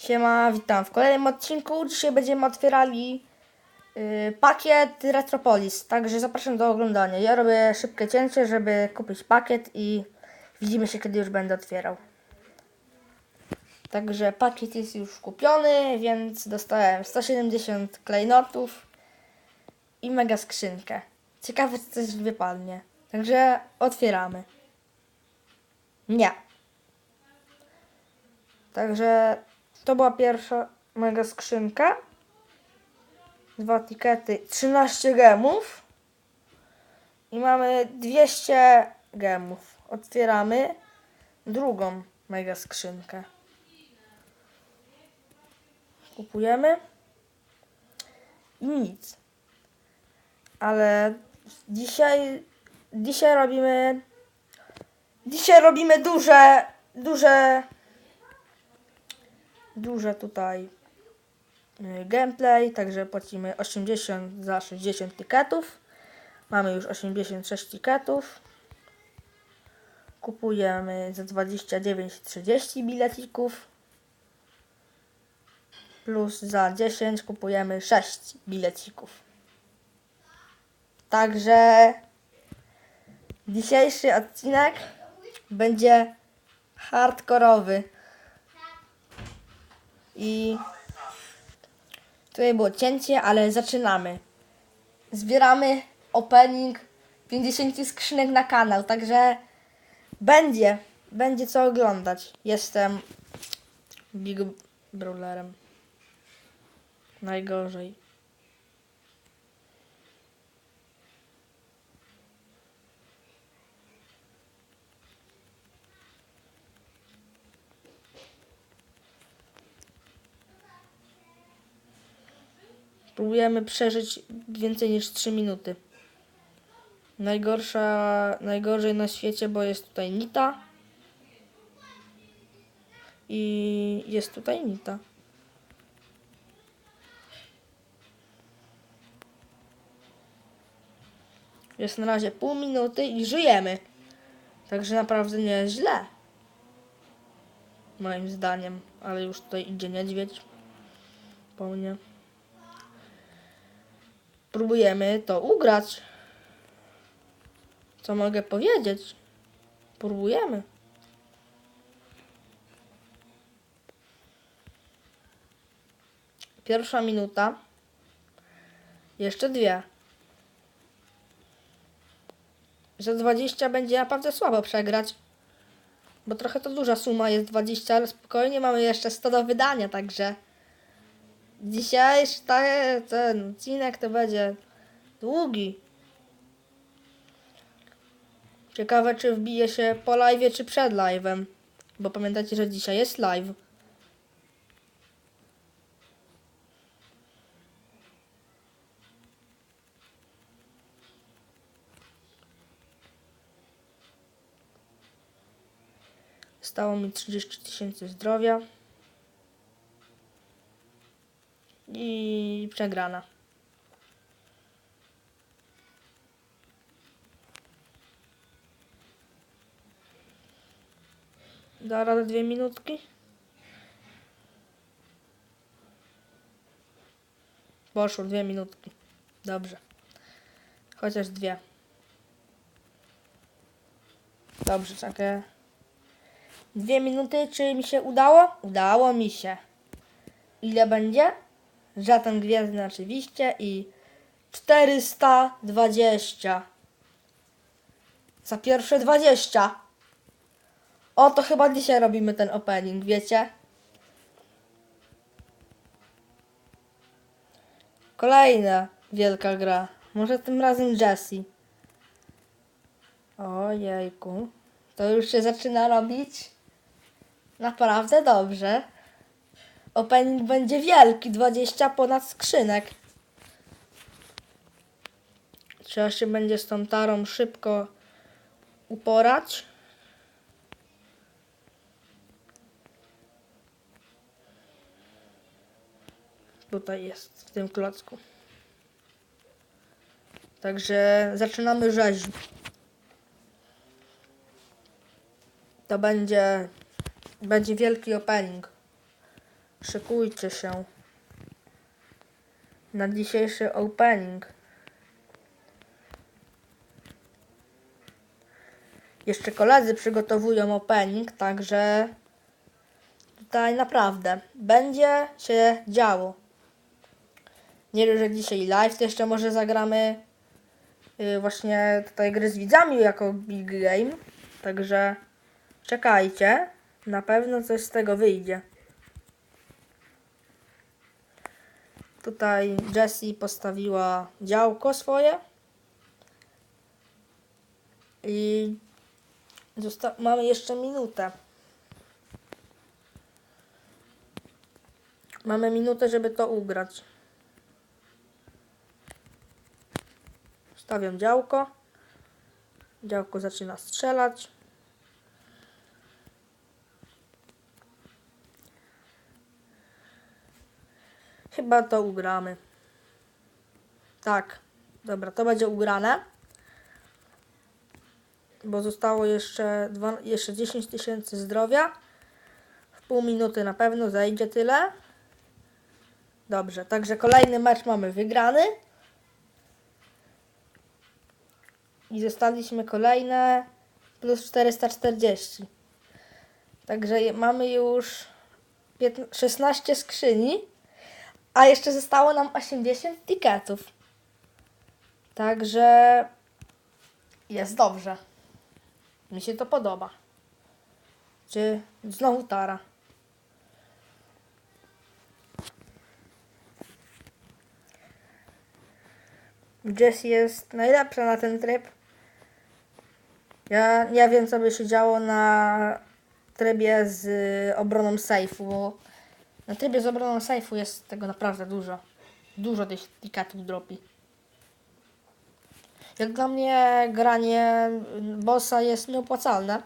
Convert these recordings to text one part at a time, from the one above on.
Siema, witam w kolejnym odcinku. Dzisiaj będziemy otwierali y, pakiet Retropolis, także zapraszam do oglądania. Ja robię szybkie cięcie, żeby kupić pakiet i widzimy się, kiedy już będę otwierał. Także pakiet jest już kupiony, więc dostałem 170 klejnotów i mega skrzynkę. Ciekawe, co coś wypadnie. Także otwieramy. Nie. Także to była pierwsza mega skrzynka. Dwa tikety, 13 gemów. I mamy 200 gemów. Otwieramy drugą mega skrzynkę. Kupujemy. I nic. Ale dzisiaj, dzisiaj robimy, dzisiaj robimy duże, duże duże tutaj y, gameplay, także płacimy 80 za 60 tiketów. Mamy już 86 tiketów. Kupujemy za 29,30 biletików. Plus za 10 kupujemy 6 bilecików. Także dzisiejszy odcinek będzie hardkorowy. I tutaj było cięcie, ale zaczynamy. Zbieramy opening 50 skrzynek na kanał, także będzie, będzie co oglądać. Jestem Big Brawlerem. Najgorzej. Próbujemy przeżyć więcej niż 3 minuty. Najgorsza, najgorzej na świecie, bo jest tutaj Nita. I jest tutaj Nita. Jest na razie pół minuty i żyjemy. Także naprawdę nie jest źle. Moim zdaniem. Ale już tutaj idzie niedźwiedź. Po mnie próbujemy to ugrać. Co mogę powiedzieć? Próbujemy. Pierwsza minuta. Jeszcze dwie. Za 20 będzie naprawdę słabo przegrać. Bo trochę to duża suma jest 20, ale spokojnie mamy jeszcze 100 do wydania, także... Dzisiejszy ten odcinek to będzie długi. Ciekawe, czy wbije się po live, czy przed live'em. Bo pamiętajcie, że dzisiaj jest live. Stało mi 30 tysięcy zdrowia. I przegrana. Da radę dwie minutki? Poszło dwie minutki. Dobrze. Chociaż dwie. Dobrze, czekaj. Dwie minuty, czy mi się udało? Udało mi się. Ile będzie? Żaden gwiezdny oczywiście i 420. Za pierwsze 20. O, to chyba dzisiaj robimy ten opening, wiecie? Kolejna wielka gra. Może tym razem Jessie. Ojejku. To już się zaczyna robić naprawdę dobrze. Opening będzie wielki, 20 ponad skrzynek. Trzeba się będzie z tą tarą szybko uporać. Tutaj jest, w tym klocku. Także zaczynamy rzeź. To będzie, będzie wielki opening. Szykujcie się na dzisiejszy opening. Jeszcze koledzy przygotowują opening, także tutaj naprawdę będzie się działo. Nie wiem, że dzisiaj live to jeszcze może zagramy yy, właśnie tutaj gry z widzami jako big game. Także czekajcie, na pewno coś z tego wyjdzie. Tutaj Jessie postawiła działko swoje. I mamy jeszcze minutę. Mamy minutę, żeby to ugrać. Stawiam działko. Działko zaczyna strzelać. Chyba to ugramy. Tak. Dobra, to będzie ugrane. Bo zostało jeszcze, dwa, jeszcze 10 tysięcy zdrowia. W pół minuty na pewno zajdzie tyle. Dobrze, także kolejny mecz mamy wygrany. I zostaliśmy kolejne plus 440. Także mamy już 15, 16 skrzyni. A jeszcze zostało nam 80 tiketów. Także jest dobrze. Mi się to podoba. Czy znowu Tara? Jess jest najlepsza na ten tryb. Ja nie wiem, co by się działo na trybie z obroną sejfu, na trybie z obroną sejfu jest tego naprawdę dużo. Dużo tych tiketów dropi. Jak dla mnie granie bossa jest nieopłacalne.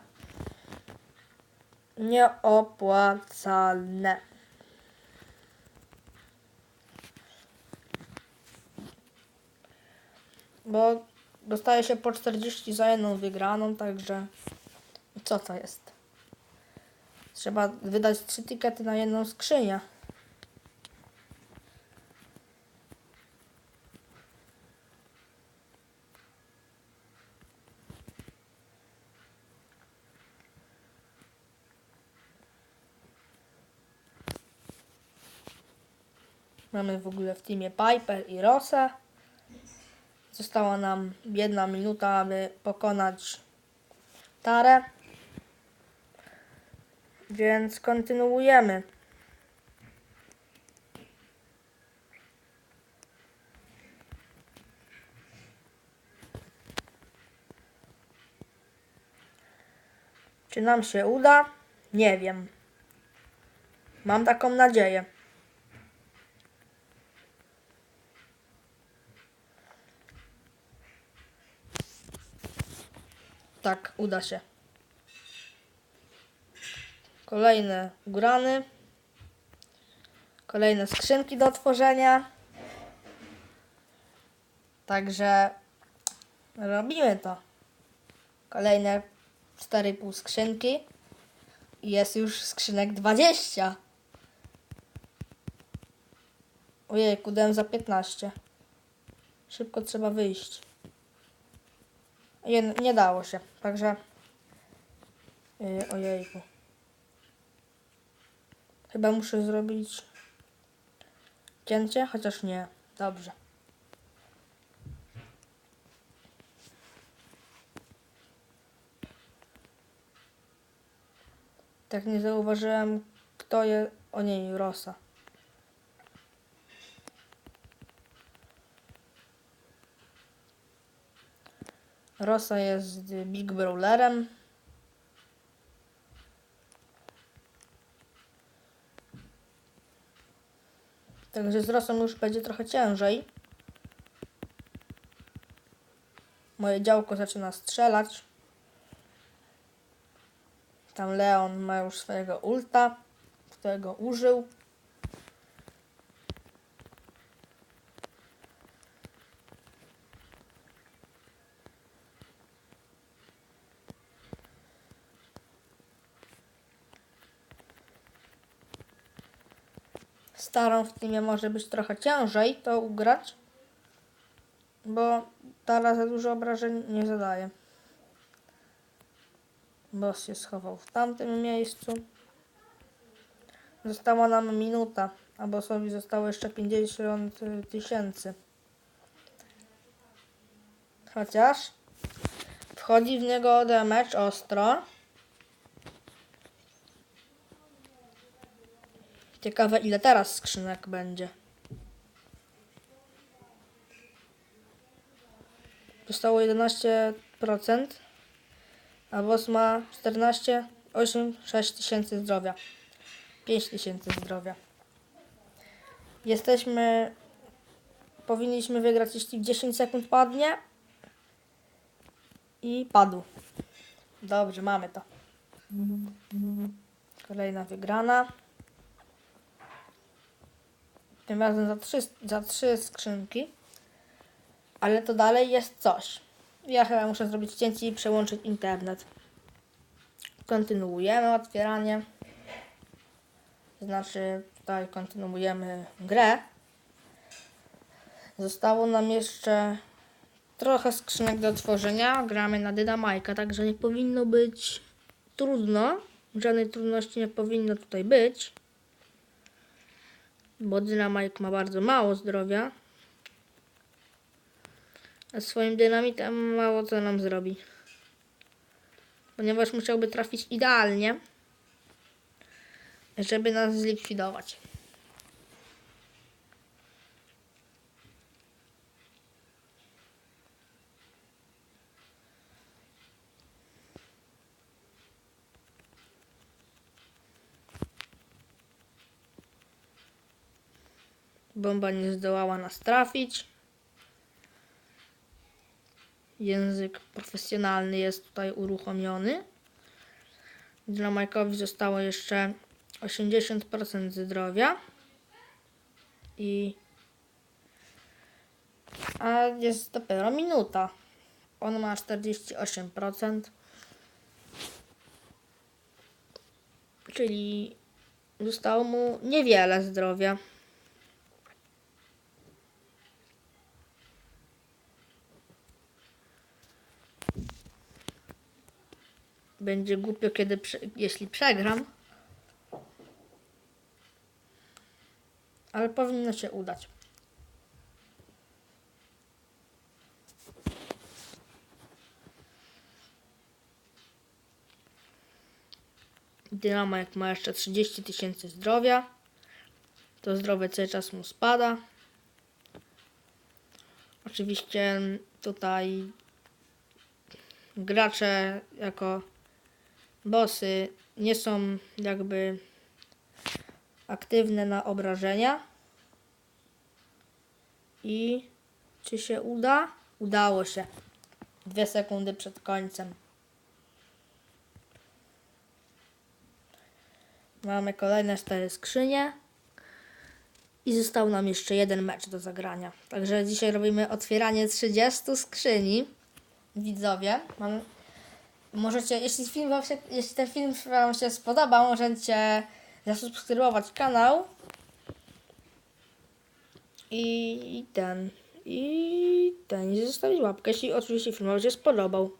Nieopłacalne. Bo dostaje się po 40 za jedną wygraną, także co to jest? Trzeba wydać 3 tikety na jedną skrzynię. Mamy w ogóle w teamie Piper i Rosa. Została nam jedna minuta, aby pokonać Tarę. Więc kontynuujemy. Czy nam się uda? Nie wiem. Mam taką nadzieję. Tak, uda się. Kolejne ugrany. Kolejne skrzynki do otworzenia. Także robimy to. Kolejne 4,5 skrzynki. I Jest już skrzynek 20. Ojej, kudłem za 15. Szybko trzeba wyjść. Nie, nie dało się, także... Yy, ojejku. Chyba muszę zrobić cięcie, chociaż nie. Dobrze. Tak nie zauważyłem, kto je... O nie, Rosa. Rosa jest Big Brawlerem. Także z Rosą już będzie trochę ciężej. Moje działko zaczyna strzelać. Tam Leon ma już swojego ulta, którego użył. Starą w teamie może być trochę ciężej to ugrać, bo Tara za dużo obrażeń nie zadaje. Boss się schował w tamtym miejscu. Została nam minuta, a bossowi zostało jeszcze 50 tysięcy. Chociaż wchodzi w niego damage ostro. Ciekawe ile teraz skrzynek będzie. Zostało 11%, a boss ma 14, 8, 6 tysięcy zdrowia. 5 tysięcy zdrowia. Jesteśmy. Powinniśmy wygrać, jeśli w 10 sekund padnie. I padł. Dobrze, mamy to. Kolejna wygrana. Tym razem za trzy, za trzy skrzynki. Ale to dalej jest coś. Ja chyba muszę zrobić cięcie i przełączyć internet. Kontynuujemy otwieranie. Znaczy, tutaj kontynuujemy grę. Zostało nam jeszcze trochę skrzynek do otworzenia. Gramy na Dynamajka, także nie powinno być trudno. Żadnej trudności nie powinno tutaj być. Bo Dynamajk ma bardzo mało zdrowia. A swoim dynamitem mało co nam zrobi. Ponieważ musiałby trafić idealnie żeby nas zlikwidować. Bomba nie zdołała nas trafić. Język profesjonalny jest tutaj uruchomiony. Dla Majkowi zostało jeszcze 80% zdrowia i a jest dopiero minuta. On ma 48%. Czyli zostało mu niewiele zdrowia. Będzie głupio, kiedy jeśli przegram. ale powinno się udać. Dynamo jak ma jeszcze 30 tysięcy zdrowia, to zdrowie cały czas mu spada. Oczywiście tutaj gracze jako bossy nie są jakby aktywne na obrażenia. I czy się uda? Udało się. Dwie sekundy przed końcem. Mamy kolejne cztery skrzynie. I został nam jeszcze jeden mecz do zagrania. Także dzisiaj robimy otwieranie 30 skrzyni. Widzowie, mam, możecie, jeśli, film wam się, jeśli ten film Wam się spodoba, możecie zasubskrybować kanał i, ten i ten i zostawić łapkę, jeśli oczywiście film Wam się spodobał.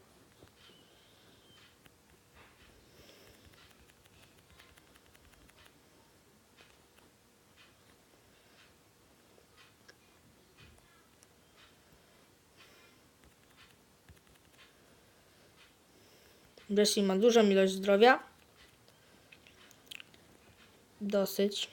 Jessie ma dużą ilość zdrowia. Dosyć.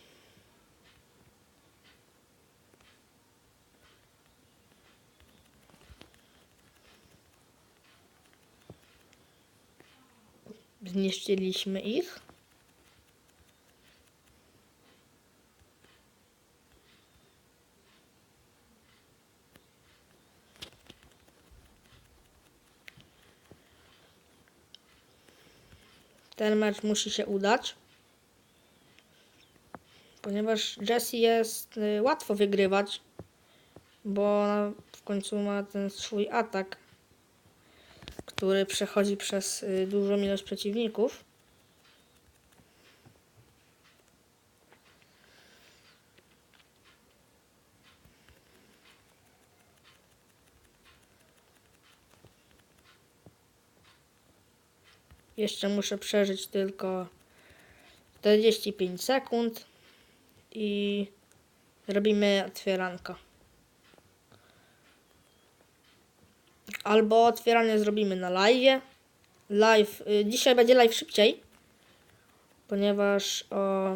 Zniszczyliśmy ich. Ten mecz musi się udać. Ponieważ Jessie jest y, łatwo wygrywać, bo w końcu ma ten swój atak, który przechodzi przez y, dużą ilość przeciwników. Jeszcze muszę przeżyć tylko 45 sekund i robimy otwieranko. Albo otwieranie zrobimy na live. Live, y, dzisiaj będzie live szybciej, ponieważ o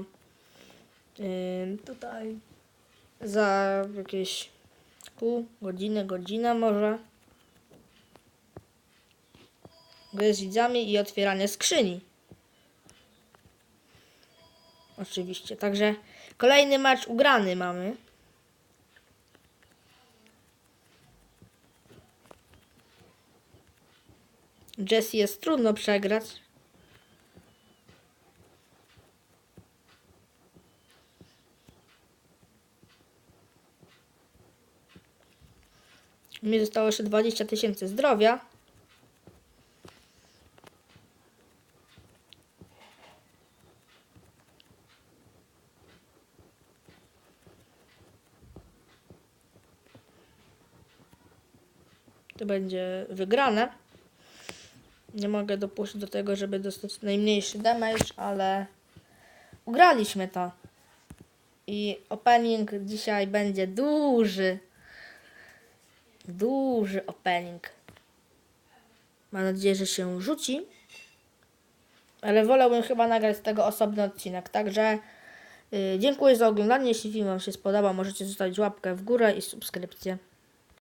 y, tutaj za jakieś pół godziny, godzina może gry z widzami i otwieranie skrzyni. Oczywiście, także kolejny mecz ugrany mamy. Jesse jest trudno przegrać. Mi zostało jeszcze 20 tysięcy zdrowia. To będzie wygrane. Nie mogę dopuścić do tego, żeby dostać najmniejszy damage, ale ugraliśmy to. I opening dzisiaj będzie duży. Duży opening. Mam nadzieję, że się rzuci. Ale wolałbym chyba nagrać z tego osobny odcinek. Także y, dziękuję za oglądanie. Jeśli film Wam się spodobał, możecie zostawić łapkę w górę i subskrypcję.